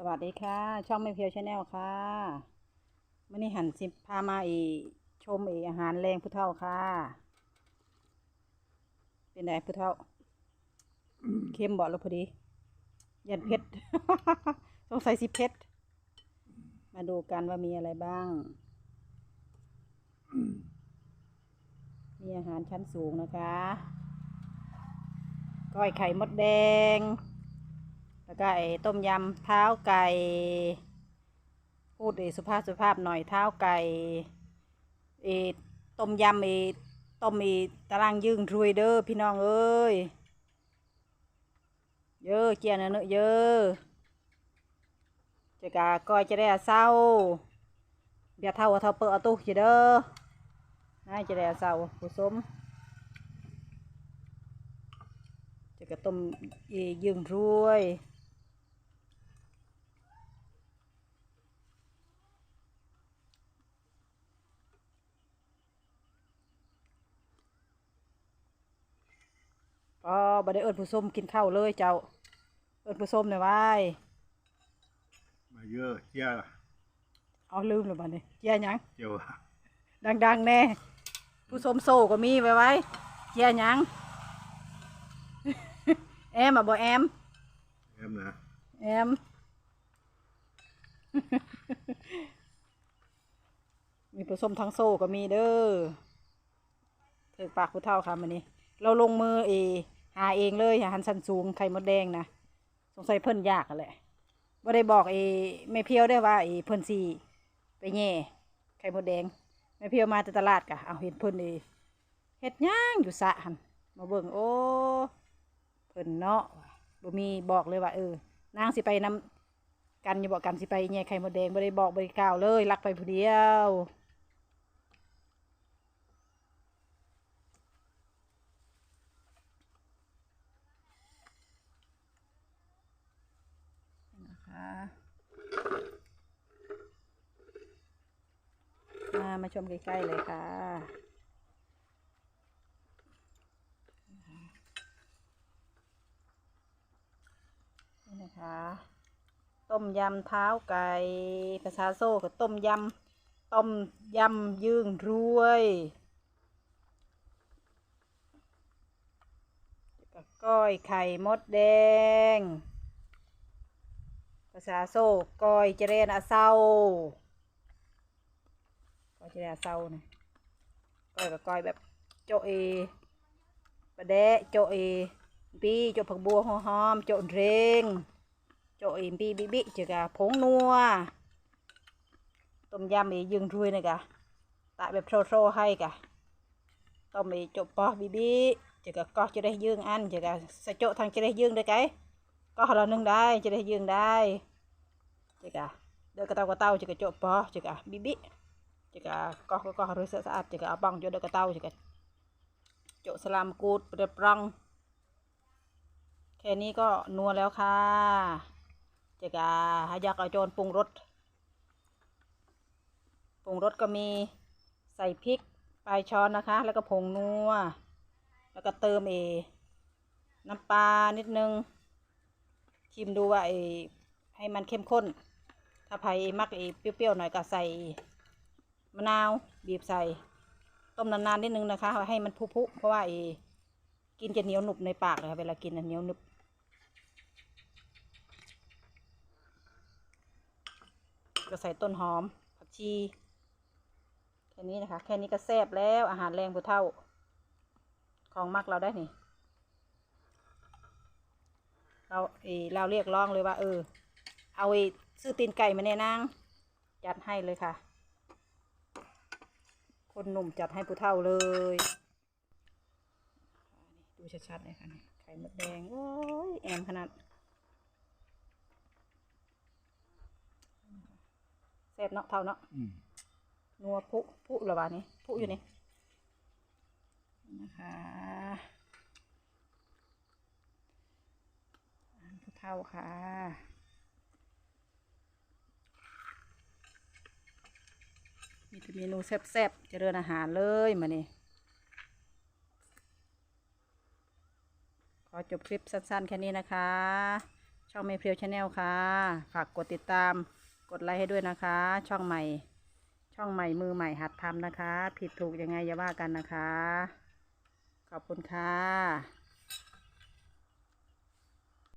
สวัสดีค่ะ ช่องไม่เพียวชาแนลค่ะมื่อนี้หันสิพามาอีชมอีอาหารแรงผู้เฒ่าค่ะ เป็นไงผู้เฒ่าเค็มบอกแล้วพอดี ยันเผ็ดสงสัยสิเผ็ดมาดูกันว่ามีอะไรบ้าง มีอาหารชั้นสูงนะคะ ก้อยไข่มดแดง แล้วก็ไอ้ต้มยำเท้าไก่พูดไอ้สุภาพสุภาพหน่อยเท้าไก่ไอ้ต้มยำไอ้ต้มไอ้ตารางยึงรวยเด้อพี่น้องเอ้ยเยอะเจียนเนอะเยอะจะกาก้อยจะได้อะเศร้าเบียเท่ากับเท่าเปิดเอาตู้จะเด้อน่าจะได้อะเศร้าผู้สมจะกะต้มอียึงรวย ก็บ่ได้เอิญผู้ส้มกินข้าวเลยเจ้า เอิญผู้ส้มหน่อยไว้มาเยอะเจ้าเอาลืมเลยบัดนี้เจียหยัง เจ้าดังๆแน่ ผู้ส้มโซ่ก็มีไว้ไว้เจียหยัง แอมอะบ่แอม แอมนะแอม มีผสมทั้งโซ่ก็มีเด้อถือปากผู้เท่าค่ะมันนี้ เราลงมือเอ หาเองเลยหันสันสูงไข่มดแดงนะสงสัยเพิ่นยากแหละบ่ได้บอกเอไม่เพียวได้ว่าเอเพิ่นสีไปแย่ไข่มดแดงไม่เพียวมาแต่ตลาดกะเอาเห็นเพิ่นเอเฮ็ดย่างอยู่สะหันมาเบิ่งโอ้เพิ่นเนาะบ่มีบอกเลยว่าเออนางสิไปนำกันอยู่บอกกันสิไปแย่ไข่มดแดงบ่ได้บอกบ่ได้กล่าวเลยรักไปผู้เดียว นะคะ มามาชมใกล้ๆเลยค่ะ นี่นะคะ ต้มยำเท้าไก่ภาษาโซ่กับต้มยำ ต้มยำยืงรวยก้อยไข่มดแดง ภาษาโซ่ก้อยเจเรนอาเศร้าก้อยเจเรนอาเศร้าเนี่ยก้อยกับก้อยแบบโจเอปลาแดะโจเอปีโจผักบัวหอมๆโจเรงโจเอปีบิบิเจอกะผงนัวต้มยำอียึงรวยนะกะตะแบบโซโซให้กะต้มอีโจปอบิบิเจอกะก็จะได้ยึงอันเจอกะสะโจทางจะได้ยึงได้ไก ก็เรานึ่งได้จะได้ยืงได้จิกะเด็กกระเตากระเตาจิกะโจปอจิกะบิบิจิกะก็ก็ก็ harus saat จิกะเอาบังโจเด็กกระเตาจิกะโจสลามกูดเรียบรังแค่นี้ก็นัวแล้วค่ะจิกะหายักเอาโจนปรุงรสปรุงรสก็มีใส่พริกปลายช้อนนะคะ แล้วก็ผงนัว แล้วก็เติมเอน้ำปลานิดนึง ชิมดูว่าไอ้ให้มันเข้มข้น ถ้าใครมักไอ้เปรี้ยวๆหน่อยก็ใส่มะนาวบีบใส่ ต้มนานๆนิดนึงนะคะ ให้มันพุๆเพราะว่าไอ้กินจะเหนียวหนุบในปากเลยค่ะเวลากินน่ะเหนียวหนุบก็ใส่ต้นหอมผักชีแค่นี้นะคะ แค่นี้ก็แซ่บแล้วอาหารแรงผู้เท่า ของมักเราได้นี่ เราเออเราเรียกร้องเลยว่า เออ เอาไอ้ซื้อตีนไก่มาแน่นางจัดให้เลยค่ะ คนหนุ่มจัดให้ผู้เฒ่าเลยดูชัดๆเลยค่ะนี่ไข่มดแดงโอ้ยแอมขนาดแซ่บเนาะเท่าเนาะอืมนัวพุพุเหรอวะนี่พุอยู่นี่นะคะอาหารผู้ เท่าค่ะ มีแต่เมนูแซ่บๆเจริญอาหารเลยมานี่ขอจบคลิปสั้นๆ แค่นี้นะคะ ช่องเมเพียวชาแนลค่ะ ฝากกดติดตาม กดไลค์ให้ด้วยนะคะ ช่องใหม่ ช่องใหม่มือใหม่หัดทำนะคะ ผิดถูกยังไงอย่าว่ากันนะคะ ขอบคุณค่ะ